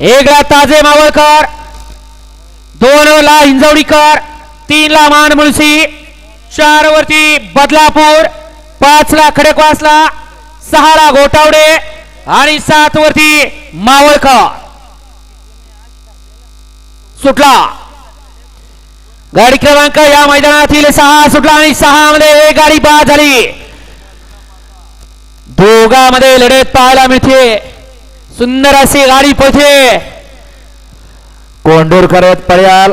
एकला ताजे मावळकर दोन ला हिंजवडीकर तीन ला मान मुळशी चार वरती बदलापूर पाच ला खडकवासला सहा ला गोटावडे आणि सात वरती मावळकर. सुटला. गाडी क्रमांक या मैदानातील सहा सुटला आणि सहा मध्ये एक गाडी बाद झाली. दोघांमध्ये लढत पाहायला मिळते. सुंदर अशी गाडी पोचे कोंडूर करत पर्याल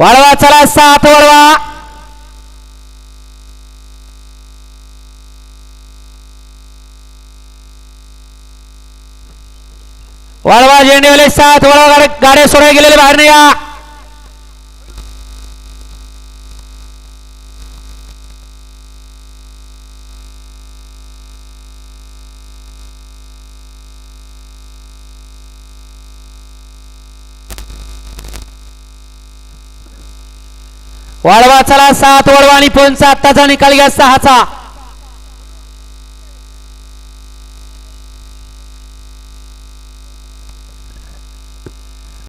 वाळवा चला सात वळवा. वाळवा झेंडेवाले सात वळवा गाड्या गाड्या गेलेले बाहेर नाही या वाळवा चला सात वळवा आणि पंच. आत्ताचा निकाल घ्या सहाचा.